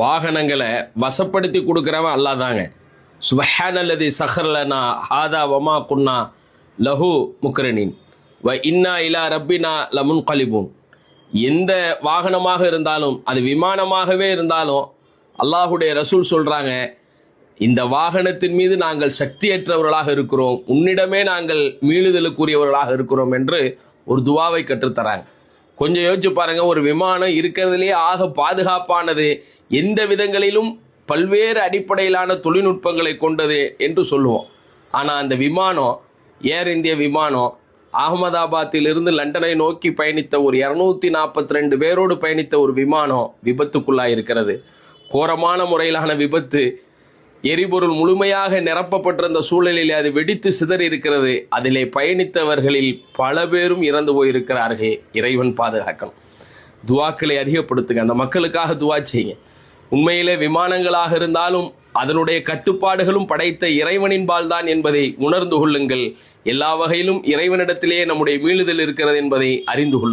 வாகனங்களை வசப்படுத்தி கொடுக்குறவன் அல்லாஹ் தாங்க. அல்லது சஹர்லனா ஹாதா வமா குன்னா லஹு முக்ரனின். வ இன்னா இலா ரப்பினா லமுன் கலிபூன் எந்த வாகனமாக இருந்தாலும் அது விமானமாகவே இருந்தாலும் அல்லாஹுடைய ரசூல் சொல்கிறாங்க இந்த வாகனத்தின் மீது நாங்கள் சக்தியற்றவர்களாக இருக்கிறோம் உன்னிடமே நாங்கள் மீளுதலுக்குரியவர்களாக இருக்கிறோம் என்று ஒரு துவாவை கற்றுத்தராங்க. கொஞ்சம் யோசிச்சு பாருங்க ஒரு விமானம் இருக்கிறதுலேயே ஆக பாதுகாப்பானது எந்த விதங்களிலும் பல்வேறு அடிப்படையிலான தொழில்நுட்பங்களை கொண்டது என்று சொல்லுவோம். ஆனால் அந்த விமானம் ஏர் இந்திய விமானம் அகமதாபாத்திலிருந்து லண்டனை நோக்கி பயணித்த ஒரு இரநூத்தி நாற்பத்தி ரெண்டு பேரோடு பயணித்த ஒரு விமானம் விபத்துக்குள்ளாக இருக்கிறது கோரமான முறையிலான விபத்து எரிபொருள் முழுமையாக நிரப்பப்பட்டிருந்த சூழலில் அது வெடித்து சிதறி இருக்கிறது அதிலே பயணித்தவர்களில் பல பேரும் இறந்து போயிருக்கிறார்கள். இறைவன் பாதுகாக்கணும். துவாக்களை அதிகப்படுத்துங்க. அந்த மக்களுக்காக துவா செய்யுங்க. உண்மையிலே விமானங்களாக இருந்தாலும் அதனுடைய கட்டுப்பாடுகளும் படைத்த இறைவனின் பால்தான் என்பதை உணர்ந்து கொள்ளுங்கள். எல்லா வகையிலும் இறைவனிடத்திலேயே நம்முடைய மீளுதல் இருக்கிறது என்பதை அறிந்து கொள்ளுங்கள்.